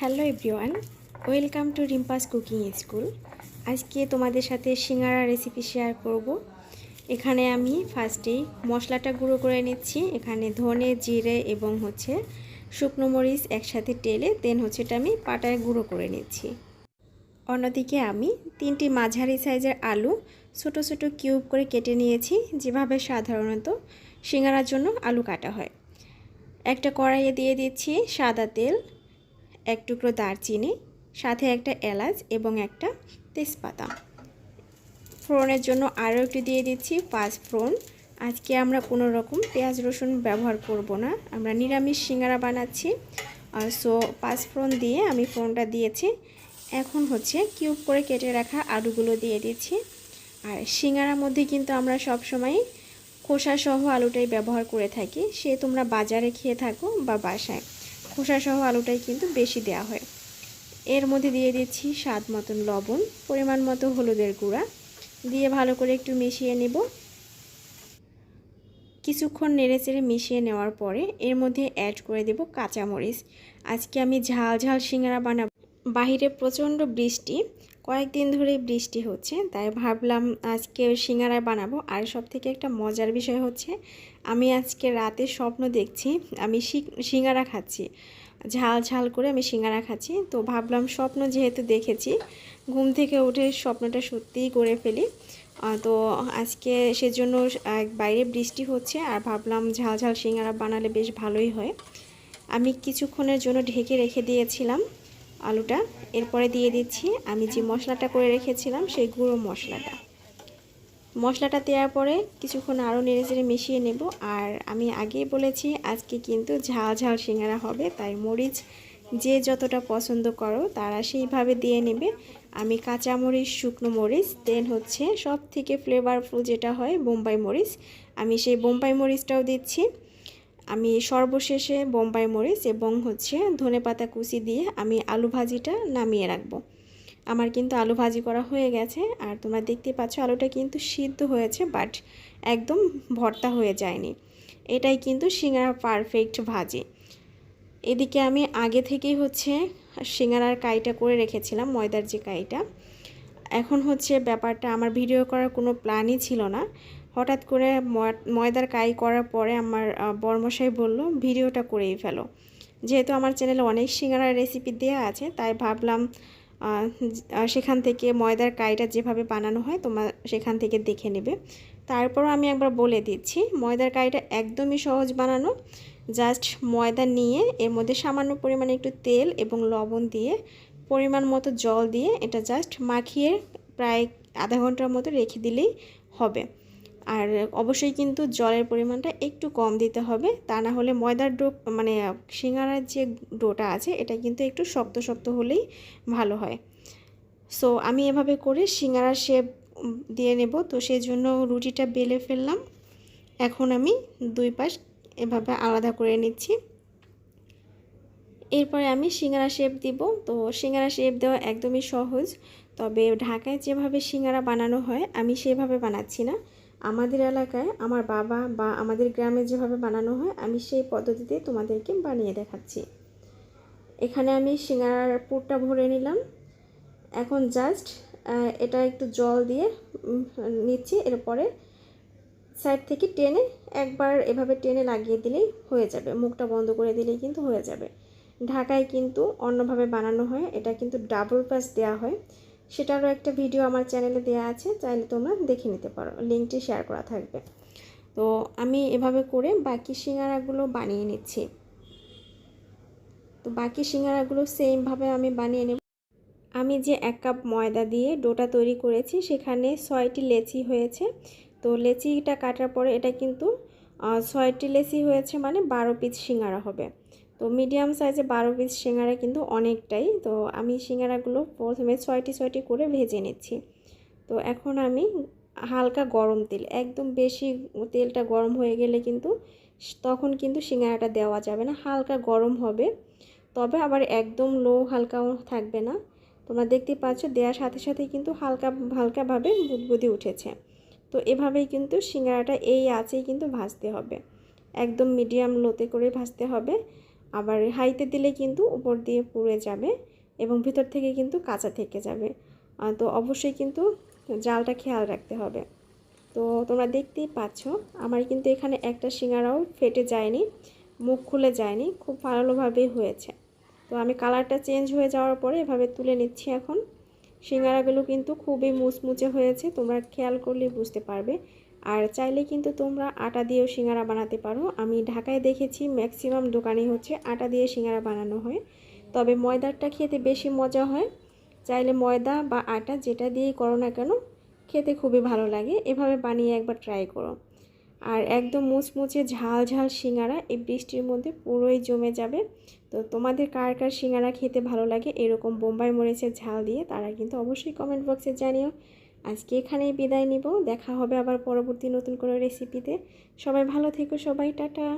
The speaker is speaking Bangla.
Hello everyone, welcome to Rimpa's cooking school. আজকে তোমাদের সাথে সিঙ্গারা রেসিপি শেয়ার করব। এখানে আমি ফার্স্টেই মশলাটা গুঁড়ো করে নিচ্ছি। এখানে ধনে, জিরে এবং হচ্ছে শুকনো মরিচ একসাথে টেলে দেন হচ্ছে এটা আমি পাটায় গুঁড়ো করে নিচ্ছি। অন্যদিকে আমি তিনটি মাঝারি সাইজের আলু ছোট ছোট কিউব করে কেটে নিয়েছি। যেভাবে সাধারণত সিঙ্গারার জন্য আলু কাটা হয়। একটা কড়াইয়ে দিয়ে দিচ্ছি সাদা তেল এক টুকরো দারচিনি, সাথে একটা এলাচ এবং একটা তেজপাতা। ফোড়নের জন্য আরও একটু দিয়ে দিচ্ছি পাঁচ ফোড়ন। আজকে আমরা কোনো রকম পেঁয়াজ রসুন ব্যবহার করব না। আমরা নিরামিষ সিঙ্গারা বানাচ্ছি। সো পাঁচ ফোড়ন দিয়ে আমি ফোড়নটা দিয়েছি। এখন হচ্ছে কিউব করে কেটে রাখা আলুগুলো দিয়ে দিচ্ছি। আর সিঙ্গারার মধ্যে কিন্তু আমরা সব সময় খোসা সহ আলুটাই ব্যবহার করে থাকি। সে তোমরা বাজারে খেয়ে থাকো বা বাসায়। খোসা সহ আলুটাই কিন্তু বেশি দেওয়া হয়। এর মধ্যে দিয়ে দিচ্ছি স্বাদ মতন লবণ, পরিমাণ মতো হলুদের গুঁড়া। দিয়ে ভালো করে একটু মিশিয়ে নেব। কিছুক্ষণ নেড়ে চেড়ে মিশিয়ে নেওয়ার পরে এর মধ্যে অ্যাড করে দেব কাঁচামরিচ। আজকে আমি ঝাল ঝাল সিঙ্গারা বানাবো। বাহিরে প্রচণ্ড বৃষ্টি, কয়েকদিন ধরে বৃষ্টি হচ্ছে, তাই ভাবলাম আজকে সিঙ্গারা বানাবো। আর সব থেকে একটা মজার বিষয় হচ্ছে, আমি আজকে রাতে স্বপ্ন দেখছি, আমি সিঙ্গারা খাচ্ছি। ঝাল ঝাল করে আমি সিঙ্গারা খাচ্ছি। তো ভাবলাম স্বপ্ন যেহেতু দেখেছি, ঘুম থেকে উঠে স্বপ্নটা সত্যিই করে ফেলি। তো আজকে সেজন্য বাইরে বৃষ্টি হচ্ছে, আর ভাবলাম ঝাল ঝাল সিঙ্গারা বানালে বেশ ভালোই হয়। আমি কিছুক্ষণের জন্য ঢেকে রেখে দিয়েছিলাম। আলুটা। এরপরে দিয়ে দিচ্ছি, আমি যে মশলাটা করে রেখেছিলাম সেই গুঁড়ো মশলাটা। মশলাটা দেওয়ার পরে কিছুক্ষণ আরও নেড়ে চেড়ে মিশিয়ে নেব। আর আমি আগেই বলেছি, আজকে কিন্তু ঝাল ঝাল সিঙ্গারা হবে, তাই মরিচ যে যতটা পছন্দ করো তারা সেইভাবে দিয়ে নেবে। আমি কাঁচা মরিচ শুকনো মরিচ, দেন হচ্ছে সব থেকে ফ্লেভারফুল যেটা হয় বোম্বাই মরিচ। আমি সেই বোম্বাই মরিচটাও দিচ্ছি। আমি সর্বশেষে বোম্বাই মরিচ এবং হচ্ছে ধনে পাতা কুচি দিয়ে আমি আলু ভাজিটা নামিয়ে রাখব। আমার কিন্তু আলু ভাজি করা হয়ে গেছে আর তোমরা দেখতে পাচ্ছ আলুটা কিন্তু সিদ্ধ হয়েছে বাট একদম ভর্তা হয়ে যায়নি। এটাই কিন্তু সিঙ্গারা পারফেক্ট ভাজি। এদিকে আমি আগে থেকেই হচ্ছে সিঙ্গারার কাইটা করে রেখেছিলাম, ময়দার যে কাইটা। এখন হচ্ছে ব্যাপারটা, আমার ভিডিও করার কোনো প্ল্যানই ছিল না। হঠাৎ করে ময়দার কাই করার পরে আমার বর্মশাই বলল, ভিডিওটা করেই ফেলো। যেহেতু আমার চ্যানেলে অনেক সিঙ্গারার রেসিপি দেওয়া আছে, তাই ভাবলাম সেখান থেকে ময়দার কাইটা যেভাবে বানানো হয় তোমার সেখান থেকে দেখে নেবে। তারপরও আমি একবার বলে দিচ্ছি, ময়দার কাইটা একদমই সহজ বানানো। জাস্ট ময়দা নিয়ে এর মধ্যে সামান্য পরিমাণে একটু তেল এবং লবণ দিয়ে পরিমাণ মতো জল দিয়ে এটা জাস্ট মাখিয়ে প্রায় আধা ঘণ্টার মতো রেখে দিলেই হবে। আর অবশ্যই কিন্তু জলের পরিমাণটা একটু কম দিতে হবে। তা না হলে ময়দার ডো মানে সিঙ্গারার যে ডোটা আছে, এটা কিন্তু একটু শক্ত শক্ত হলেই ভালো হয়। সো আমি এভাবে করে সিঙ্গারার শেপ দিয়ে নেব। তো সেই জন্য রুটিটা বেলে ফেললাম। এখন আমি দুই পাশ এভাবে আলাদা করে নিচ্ছি। এরপরে আমি সিঙ্গারা শেপ দিব। তো সিঙ্গারা শেপ দেওয়া একদমই সহজ। তবে ঢাকায় যেভাবে সিঙ্গারা বানানো হয়, আমি সেভাবে বানাচ্ছি না। আমাদের এলাকায় আমার বাবা বা আমাদের গ্রামে যেভাবে বানানো হয়, আমি সেই পদ্ধতিতে তোমাদেরকে বানিয়ে দেখাচ্ছি। এখানে আমি সিঙ্গারার পুরটা ভরে নিলাম। এখন জাস্ট এটা একটু জল দিয়ে নিচ্ছি। এরপরে সাইড থেকে টেনে একবার এভাবে টেনে লাগিয়ে দিলেই হয়ে যাবে। মুখটা বন্ধ করে দিলেই কিন্তু হয়ে যাবে। ঢাকায় কিন্তু অন্যভাবে বানানো হয়। এটা কিন্তু ডাবল পাস দেওয়া হয়। সেটারও একটা ভিডিও আমার চ্যানেলে দেওয়া আছে, চাইলে তোমরা দেখে নিতে পারো। লিঙ্কটি শেয়ার করা থাকবে। তো আমি এভাবে করে বাকি সিঙ্গারাগুলো বানিয়ে নিচ্ছি। তো বাকি সিঙ্গারাগুলো সেমভাবে আমি বানিয়ে নেব। আমি যে এক কাপ ময়দা দিয়ে ডোটা তৈরি করেছি, সেখানে ছয়টি লেচি হয়েছে। তো লেচিটা কাটার পরে এটা কিন্তু ছয়টি লেচি হয়েছে মানে বারো পিস সিঙ্গারা হবে। তো মিডিয়াম সাইজে বারো পিস সিঙ্গারা কিন্তু অনেকটাই। তো আমি সিঙ্গারাগুলো প্রথমে ছয়টি ছয়টি করে ভেজে নিচ্ছি। তো এখন আমি হালকা গরম তেল, একদম বেশি তেলটা গরম হয়ে গেলে কিন্তু তখন কিন্তু সিঙ্গারাটা দেওয়া যাবে না, হালকা গরম হবে। তবে আবার একদম লো হালকাও থাকবে না। তোমরা দেখতে পাচ্ছ দেওয়ার সাথে সাথে কিন্তু হালকা, হালকাভাবে বুদবুদি উঠেছে। তো এভাবেই কিন্তু সিঙ্গারাটা এই আছেই কিন্তু ভাজতে হবে। একদম মিডিয়াম লোতে করে ভাজতে হবে। আবার হাইতে দিলে কিন্তু উপর দিয়ে পুড়ে যাবে এবং ভিতর থেকে কিন্তু কাঁচা থেকে যাবে। তো অবশ্যই কিন্তু জালটা খেয়াল রাখতে হবে। তো তোমরা দেখতেই পাচ্ছ, আমার কিন্তু এখানে একটা সিঙ্গারাও ফেটে যায়নি, মুখ খুলে যায়নি, খুব ভালোভাবেই হয়েছে। তো আমি কালারটা চেঞ্জ হয়ে যাওয়ার পরে এভাবে তুলে নিচ্ছি এখন। সিঙ্গারাগুলো কিন্তু খুবই মুচমুচে হয়েছে, তোমরা খেয়াল করলে বুঝতে পারবে। আর চাইলে কিন্তু তোমরা আটা দিয়েও সিঙ্গারা বানাতে পারো। আমি ঢাকায় দেখেছি ম্যাক্সিমাম দোকানে হচ্ছে আটা দিয়ে সিঙ্গারা বানানো হয়। তবে ময়দারটা খেতে বেশি মজা হয়। চাইলে ময়দা বা আটা যেটা দিয়েই করো না কেন, খেতে খুবই ভালো লাগে। এভাবে বানিয়ে একবার ট্রাই করো। আর একদম মুচমুচে ঝাল ঝাল সিঙ্গারা এই বৃষ্টির মধ্যে পুরোই জমে যাবে। তো তোমাদের কার কার সিঙ্গারা খেতে ভালো লাগে এরকম বোম্বাই মরিচের ঝাল দিয়ে, তারা কিন্তু অবশ্যই কমেন্ট বক্সে জানিও। আজকে এখানেই বিদায় নিব। দেখা হবে আবার পরবর্তী নতুন কোনো রেসিপিতে সবাই ভালো থেকো সবাই, টাটা।